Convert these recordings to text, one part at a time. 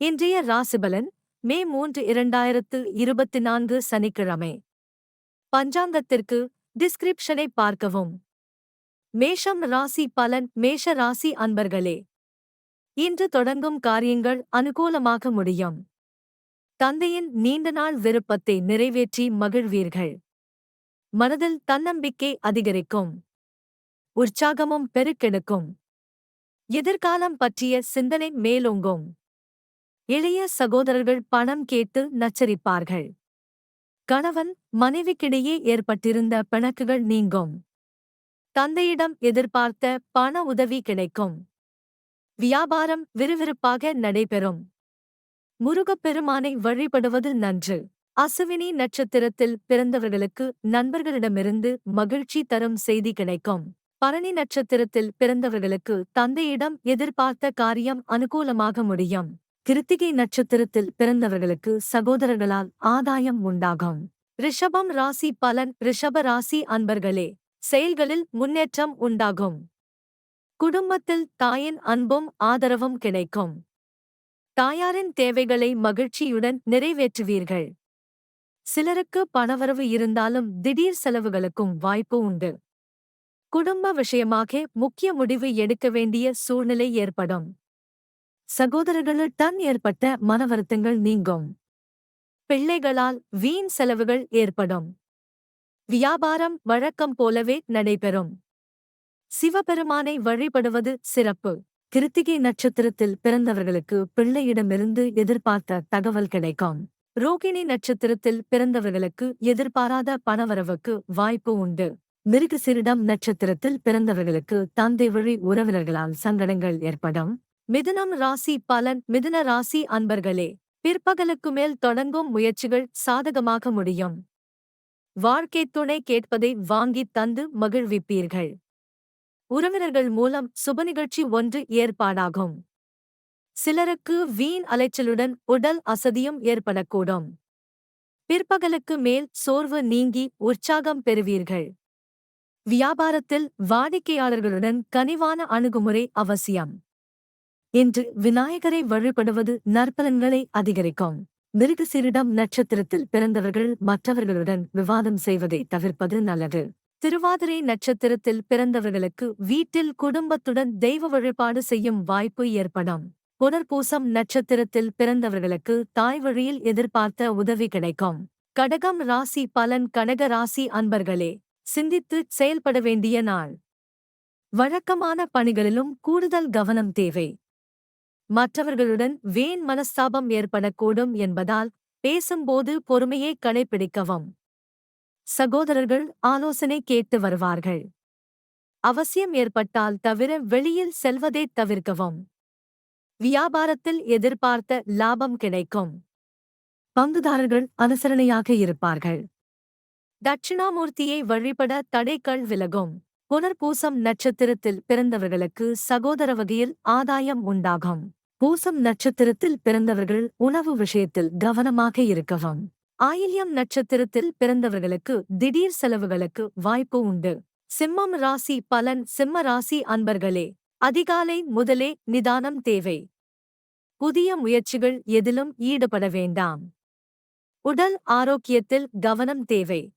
இன்றைய ராசிபலன் மே மூன்று இரண்டாயிரத்து இருபத்தி நான்கு சனிக்கிழமை. பஞ்சாங்கத்திற்கு டிஸ்கிரிப்ஷனை பார்க்கவும். மேஷம் ராசி பலன் மேஷ ராசி அன்பர்களே. இன்று தொடங்கும் காரியங்கள் அனுகூலமாக முடியும். தந்தையின் நீண்ட நாள் விருப்பத்தை நிறைவேற்றி மகிழ்வீர்கள். மனதில் தன்னம்பிக்கை அதிகரிக்கும். உற்சாகமும் பெருக்கெடுக்கும். எதிர்காலம் பற்றிய சிந்தனை மேலோங்கும். இளைய சகோதரர்கள் பணம் கேட்டு நச்சரிப்பார்கள். கணவன் மனைவிக்கிடையே ஏற்பட்டிருந்த பிணக்குகள் நீங்கும். தந்தையிடம் எதிர்பார்த்த பண உதவி கிடைக்கும். வியாபாரம் விறுவிறுப்பாக நடைபெறும். முருகப்பெருமானை வழிபடுவது நன்று. அசுவினி நட்சத்திரத்தில் பிறந்தவர்களுக்கு நண்பர்களிடமிருந்து மகிழ்ச்சி தரும் செய்தி கிடைக்கும். பரணி நட்சத்திரத்தில் பிறந்தவர்களுக்கு தந்தையிடம் எதிர்பார்த்த காரியம் அனுகூலமாக முடியும். கிருத்திகை நட்சத்திரத்தில் பிறந்தவர்களுக்கு சகோதரர்களால் ஆதாயம் உண்டாகும். ரிஷபம் ராசி பலன். ரிஷப ராசி அன்பர்களே செயல்களில் முன்னேற்றம் உண்டாகும். குடும்பத்தில் தாயின் அன்பும் ஆதரவும் கிடைக்கும். தாயாரின் தேவைகளை மகிழ்ச்சியுடன் நிறைவேற்றுவீர்கள். சிலருக்கு பணவரவு இருந்தாலும் திடீர் செலவுகளுக்கும் வாய்ப்பு உண்டு. குடும்ப விஷயமாக முக்கிய முடிவு எடுக்க வேண்டிய சூழ்நிலை ஏற்படும். சகோதரர்களுடன் ஏற்பட்ட மனவருத்தங்கள் நீங்கும். பிள்ளைகளால் வீண் செலவுகள் ஏற்படும். வியாபாரம் வழக்கம் போலவே நடைபெறும். சிவபெருமானை வழிபடுவது சிறப்பு. கிருத்திகை நட்சத்திரத்தில் பிறந்தவர்களுக்கு பிள்ளையிடமிருந்து எதிர்பார்த்த தகவல் கிடைக்கும். ரோகிணி நட்சத்திரத்தில் பிறந்தவர்களுக்கு எதிர்பாராத பணவரவுக்கு வாய்ப்பு உண்டு. மிருகசிரிடம் நட்சத்திரத்தில் பிறந்தவர்களுக்கு தந்தை வழி உறவினர்களால் சங்கடங்கள் ஏற்படும். மிதுனம் ராசி பலன் மிதுன ராசி அன்பர்களே பிற்பகலுக்கு மேல் தொடங்கும் முயற்சிகள் சாதகமாக முடியும். வாழ்க்கை துணை கேட்பதை வாங்கித் தந்து மகிழ்விப்பீர்கள். உறவினர்கள் மூலம் சுப நிகழ்ச்சி ஒன்று ஏற்பாடாகும். சிலருக்கு வீண் அலைச்சலுடன் உடல் அசதியும் ஏற்படக்கூடும். பிற்பகலுக்கு மேல் சோர்வு நீங்கி உற்சாகம் பெறுவீர்கள். வியாபாரத்தில் வாடிக்கையாளர்களுடன் கனிவான அணுகுமுறை அவசியம். இன்று விநாயகரை வழிபடுவது நற்பலன்களை அதிகரிக்கும். மிருகசீரிடம் நட்சத்திரத்தில் பிறந்தவர்கள் மற்றவர்களுடன் விவாதம் செய்வதை தவிர்ப்பது நல்லது. திருவாதிரை நட்சத்திரத்தில் பிறந்தவர்களுக்கு வீட்டில் குடும்பத்துடன் தெய்வ வழிபாடு செய்யும் வாய்ப்பு ஏற்படும். புனர்பூசம் நட்சத்திரத்தில் பிறந்தவர்களுக்கு தாய் வழியில் எதிர்பார்த்த உதவி கிடைக்கும். கடகம் ராசி பலன் கடக ராசி அன்பர்களே சிந்தித்து செயல்பட வேண்டிய நாள். வழக்கமான பணிகளிலும் கூடுதல் கவனம் தேவை. மற்றவர்களுடன் வேன் மனஸ்தாபம் ஏற்படக்கூடும் என்பதால் பேசும்போது பொறுமையை கடைபிடிக்கவும் சகோதரர்கள் ஆலோசனை கேட்டு வருவார்கள். அவசியம் ஏற்பட்டால் தவிர வெளியில் செல்வதை தவிர்க்கவும். வியாபாரத்தில் எதிர்பார்த்த லாபம் கிடைக்கும். பங்குதாரர்கள் அனுசரணையாக இருப்பார்கள். தட்சிணாமூர்த்தியை வழிபட தடைகள் விலகும். புனர்பூசம் நட்சத்திரத்தில் பிறந்தவர்களுக்கு சகோதர வகையில் ஆதாயம் உண்டாகும். பூசம் நட்சத்திரத்தில் பிறந்தவர்கள் உணவு விஷயத்தில் கவனமாக இருக்கவும். ஆயில்யம் நட்சத்திரத்தில் பிறந்தவர்களுக்கு திடீர் செலவுகளுக்கு வாய்ப்பு உண்டு. சிம்மம் ராசி பலன் சிம்ம ராசி அன்பர்களே அதிகாலை முதலே நிதானம் தேவை. புதிய முயற்சிகள் எதிலும் ஈடுபட வேண்டாம். உடல் ஆரோக்கியத்தில் கவனம் தேவை.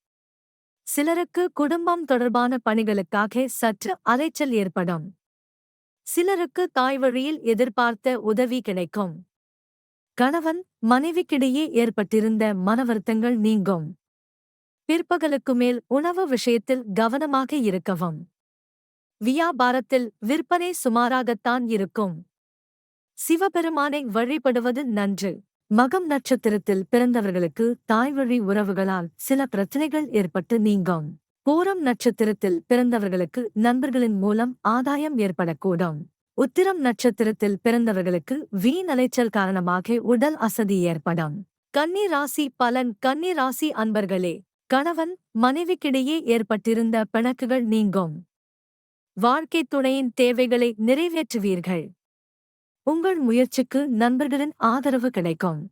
சிலருக்கு குடும்பம் தொடர்பான பணிகளுக்காக சற்று அலைச்சல் ஏற்படும். சிலருக்கு தாய் வழியில் எதிர்பார்த்த உதவி கிடைக்கும். கணவன் மனைவிக்கிடையே ஏற்பட்டிருந்த மனவருத்தங்கள் நீங்கும். பிற்பகலுக்கு மேல் உணவு விஷயத்தில் கவனமாக இருக்கவும். வியாபாரத்தில் விற்பனை சுமாராகத்தான் இருக்கும். சிவபெருமானை வழிபடுவது நன்று. மகம் நட்சத்திரத்தில் பிறந்தவர்களுக்கு தாய்வழி உறவுகளால் சில பிரச்சனைகள் ஏற்பட்டு நீங்கும். பூரம் நட்சத்திரத்தில் பிறந்தவர்களுக்கு நண்பர்களின் மூலம் ஆதாயம் ஏற்படக்கூடும். உத்திரம் நட்சத்திரத்தில் பிறந்தவர்களுக்கு வீண் அலைச்சல் காரணமாக உடல் அசதி ஏற்படும். கன்னி ராசி பலன். கன்னி ராசி அன்பர்களே கணவன் மனைவிக்கிடையே ஏற்பட்டிருந்த பிணக்குகள் நீங்கும். வாழ்க்கைத் துணையின் தேவைகளை நிறைவேற்றுவீர்கள். உங்கள் முயற்சிக்கு நண்பர்களின் ஆதரவு கிடைக்கும்.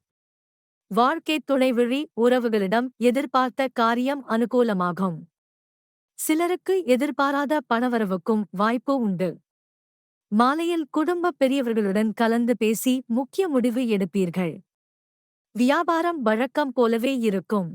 வாழ்க்கைத் துணைவழி உறவுகளிடம் எதிர்பார்த்த காரியம் அனுகூலமாகும். சிலருக்கு எதிர்பாராத பணவரவுக்கும் வாய்ப்பு உண்டு. மாலையில் குடும்ப பெரியவர்களுடன் கலந்து பேசி முக்கிய முடிவு எடுப்பீர்கள். வியாபாரம் வழக்கம் போலவே இருக்கும்.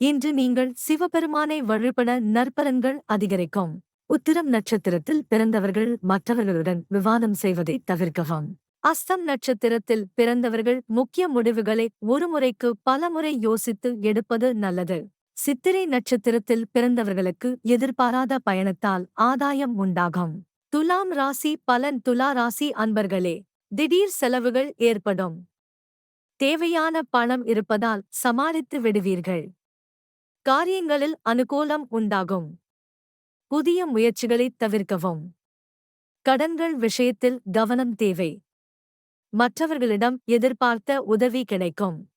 இன்று நீங்கள் சிவபெருமானை வழிபட நற்பலன்கள் அதிகரிக்கும். உத்திரம் நட்சத்திரத்தில் பிறந்தவர்கள் மற்றவர்களுடன் விவாதம் செய்வதை தவிர்க்கவும். அஸ்தம் நட்சத்திரத்தில் பிறந்தவர்கள் முக்கிய முடிவுகளை ஒருமுறைக்கு பலமுறை யோசித்து எடுப்பது நல்லது. சித்திரை நட்சத்திரத்தில் பிறந்தவர்களுக்கு எதிர்பாராத பயணத்தால் ஆதாயம் உண்டாகும். துலாம் ராசி பலன் துலா ராசி அன்பர்களே திடீர் செலவுகள் ஏற்படும். தேவையான பணம் இருப்பதால் சமாளித்து விடுவீர்கள். காரியங்களில் அனுகூலம் உண்டாகும். புதிய முயற்சிகளைத் தவிர்க்கவும். கடன்கள் விஷயத்தில் கவனம் தேவை. மற்றவர்களிடம் எதிர்பார்த்த உதவி கிடைக்கும்.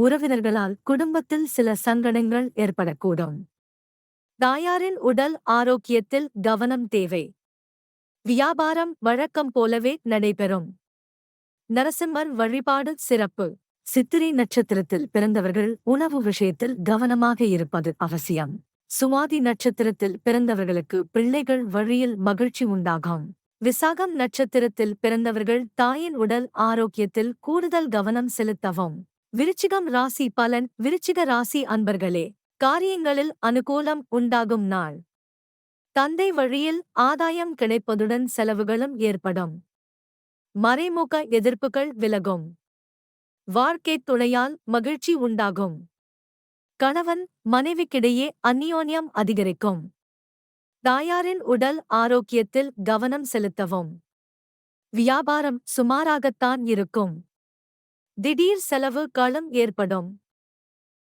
உறவினர்களால் குடும்பத்தில் சில சங்கடங்கள் ஏற்படக்கூடும். தாயாரின் உடல் ஆரோக்கியத்தில் கவனம் தேவை. வியாபாரம் வழக்கம் போலவே நடைபெறும். நரசிம்மர் வழிபாடு சிறப்பு. சித்திரை நட்சத்திரத்தில் பிறந்தவர்கள் உணவு விஷயத்தில் கவனமாக இருப்பது அவசியம். சுவாதி நட்சத்திரத்தில் பிறந்தவர்களுக்கு பிள்ளைகள் வழியில் மகிழ்ச்சி உண்டாகும். விசாகம் நட்சத்திரத்தில் பிறந்தவர்கள் தாயின் உடல் ஆரோக்கியத்தில் கூடுதல் கவனம் செலுத்தவும். விருச்சிகம் ராசி பலன் விருச்சிக ராசி அன்பர்களே காரியங்களில் அனுகூலம் உண்டாகும் நாள். தந்தை வழியில் ஆதாயம் கிடைப்பதுடன் செலவுகளும் ஏற்படும். மறைமுக எதிர்ப்புகள் விலகும். வாழ்க்கை துணையால் மகிழ்ச்சி உண்டாகும். கணவன் மனைவிக்கிடையே அந்நியோன்யம் அதிகரிக்கும். தாயாரின் உடல் ஆரோக்கியத்தில் கவனம் செலுத்தவும். வியாபாரம் சுமாராகத்தான் இருக்கும். திடீர் செலவு களம் ஏற்படும்.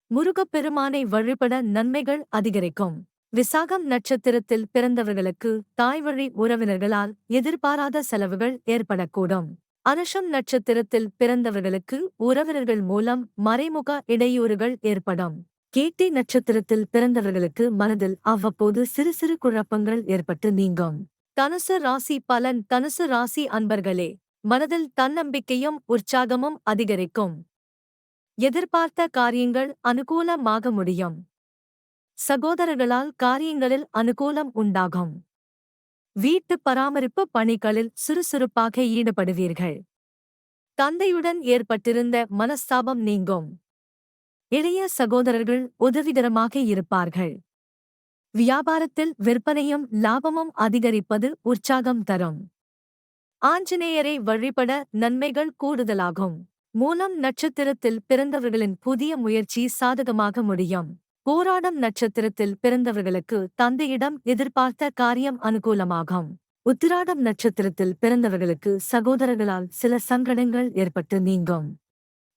முருகப்பெருமானை வழிபட நன்மைகள் அதிகரிக்கும். விசாகம் நட்சத்திரத்தில் பிறந்தவர்களுக்கு தாய்வழி உறவினர்களால் எதிர்பாராத செலவுகள் ஏற்படக்கூடும். அனுஷம் நட்சத்திரத்தில் பிறந்தவர்களுக்கு உறவினர்கள் மூலம் மறைமுக இடையூறுகள் ஏற்படும். கேட்டி நட்சத்திரத்தில் பிறந்தவர்களுக்கு மனதில் அவ்வப்போது சிறு சிறு குழப்பங்கள் ஏற்பட்டு நீங்கும். தனுசு ராசி பலன் தனுசு ராசி அன்பர்களே மனதில் தன்னம்பிக்கையும் உற்சாகமும் அதிகரிக்கும். எதிர்பார்த்த காரியங்கள் அனுகூலமாக முடியும். சகோதரர்களால் காரியங்களில் அனுகூலம் உண்டாகும். வீட்டு பராமரிப்பு பணிகளில் சுறுசுறுப்பாக ஈடுபடுவீர்கள். தந்தையுடன் ஏற்பட்டிருந்த மனஸ்தாபம் நீங்கும். இளைய சகோதரர்கள் உதவிகரமாக இருப்பார்கள். வியாபாரத்தில் விற்பனையும் லாபமும் அதிகரிப்பது உற்சாகம் தரும். ஆஞ்சநேயரை வழிபட நன்மைகள் கூடுதலாகும். மூலம் நட்சத்திரத்தில் பிறந்தவர்களின் புதிய முயற்சி சாதகமாக முடியும். போராடம் நட்சத்திரத்தில் பிறந்தவர்களுக்கு தந்தையிடம் எதிர்பார்த்த காரியம் அனுகூலமாகும். உத்திராடம் நட்சத்திரத்தில் பிறந்தவர்களுக்கு சகோதரர்களால் சில சங்கடங்கள் ஏற்பட்டு நீங்கும்.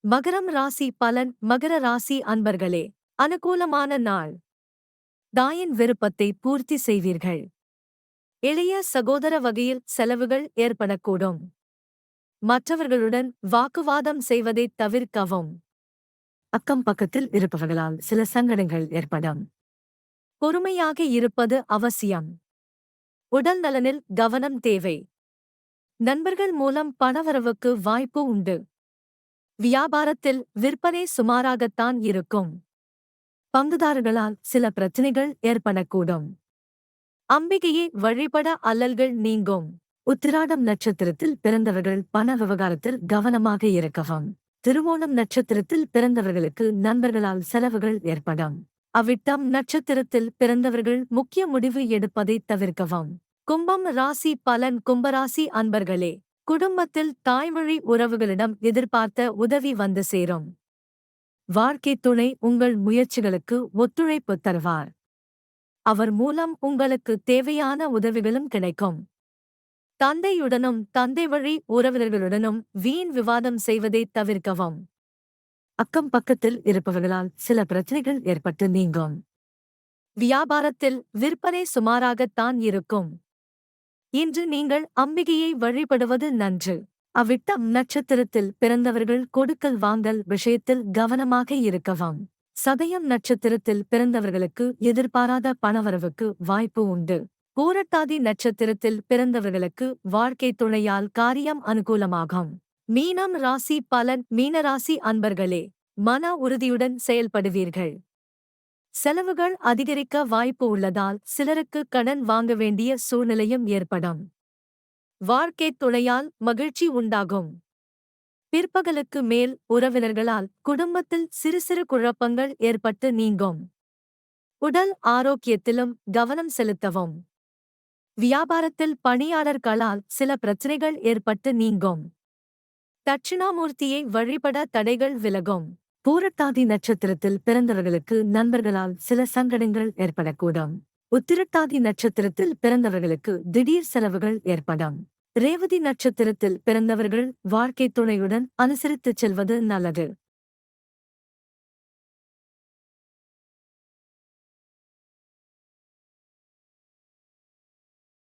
மகரம் ராசி பலன் மகர ராசி அன்பர்களே அனுகூலமான நாள். தாயின் விருப்பத்தை பூர்த்தி செய்வீர்கள். இளைய சகோதர வகையில் செலவுகள் ஏற்படக்கூடும். மற்றவர்களுடன் வாக்குவாதம் செய்வதைத் தவிர்க்கவும். அக்கம் பக்கத்தில் இருப்பவர்களால் சில சங்கடங்கள் ஏற்படும். பொறுமையாக இருப்பது அவசியம். உடல் நலனில் கவனம் தேவை. நண்பர்கள் மூலம் பணவரவுக்கு வாய்ப்பு உண்டு. வியாபாரத்தில் விற்பனை சுமாராகத்தான் இருக்கும். பங்குதாரர்களால் சில பிரச்சனைகள் ஏற்படக்கூடும். அம்பிகையை வழிபட அல்லல்கள் நீங்கும். உத்திராடம் நட்சத்திரத்தில் பிறந்தவர்கள் பண விவகாரத்தில் கவனமாக இருக்கவும். திருவோணம் நட்சத்திரத்தில் பிறந்தவர்களுக்கு நண்பர்களால் செலவுகள் ஏற்படும். அவ்விட்டம் நட்சத்திரத்தில் பிறந்தவர்கள் முக்கிய முடிவு எடுப்பதை தவிர்க்கவும். கும்பம் ராசி பலன் கும்பராசி அன்பர்களே குடும்பத்தில் தாய்மொழி உறவுகளிடம் எதிர்பார்த்த உதவி வந்து சேரும். வாழ்க்கைத் துணை உங்கள் முயற்சிகளுக்கு ஒத்துழைப்பு தருவார். அவர் மூலம் உங்களுக்கு தேவையான உதவிகளும் கிடைக்கும். தந்தையுடனும் தந்தை வழி உறவினர்களுடனும் வீண் விவாதம் செய்வதைத் தவிர்க்கவும். அக்கம் பக்கத்தில் இருப்பவர்களால் சில பிரச்சனைகள் ஏற்பட்டு நீங்கும். வியாபாரத்தில் விற்பனை சுமாராகத்தான் இருக்கும். இன்று நீங்கள் அம்பிகையை வழிபடுவது நன்று. அவ்விட்டம் நட்சத்திரத்தில் பிறந்தவர்கள் கொடுக்கல் வாங்கல் விஷயத்தில் கவனமாக இருக்கவும். சதயம் நட்சத்திரத்தில் பிறந்தவர்களுக்கு எதிர்பாராத பணவரவுக்கு வாய்ப்பு உண்டு. பூரட்டாதி நட்சத்திரத்தில் பிறந்தவர்களுக்கு வாழ்க்கை துணையால் காரியம் அனுகூலமாகும். மீனம் ராசி பலன் மீனராசி அன்பர்களே மன உறுதியுடன் செயல்படுவீர்கள். செலவுகள் அதிகரிக்க வாய்ப்பு உள்ளதால் சிலருக்கு கடன் வாங்க வேண்டிய சூழ்நிலையும் ஏற்படும். வாழ்க்கைத் துணையால் மகிழ்ச்சி உண்டாகும். பிற்பகலுக்கு மேல் உறவினர்களால் குடும்பத்தில் சிறு சிறு குழப்பங்கள் ஏற்பட்டு நீங்கும். உடல் ஆரோக்கியத்திலும் கவனம் செலுத்தவும். வியாபாரத்தில் பணியாளர்களால் சில பிரச்சனைகள் ஏற்பட்டு நீங்கும். தட்சிணாமூர்த்தியை வழிபட தடைகள் விலகும். பூரட்டாதி நட்சத்திரத்தில் பிறந்தவர்களுக்கு நண்பர்களால் சில சங்கடங்கள் ஏற்படக்கூடும். உத்திரட்டாதி நட்சத்திரத்தில் பிறந்தவர்களுக்கு திடீர் செலவுகள் ஏற்படும். ரேவதி நட்சத்திரத்தில் பிறந்தவர்கள் வாழ்க்கைத் துணையுடன் அனுசரித்துச் செல்வது நல்லது.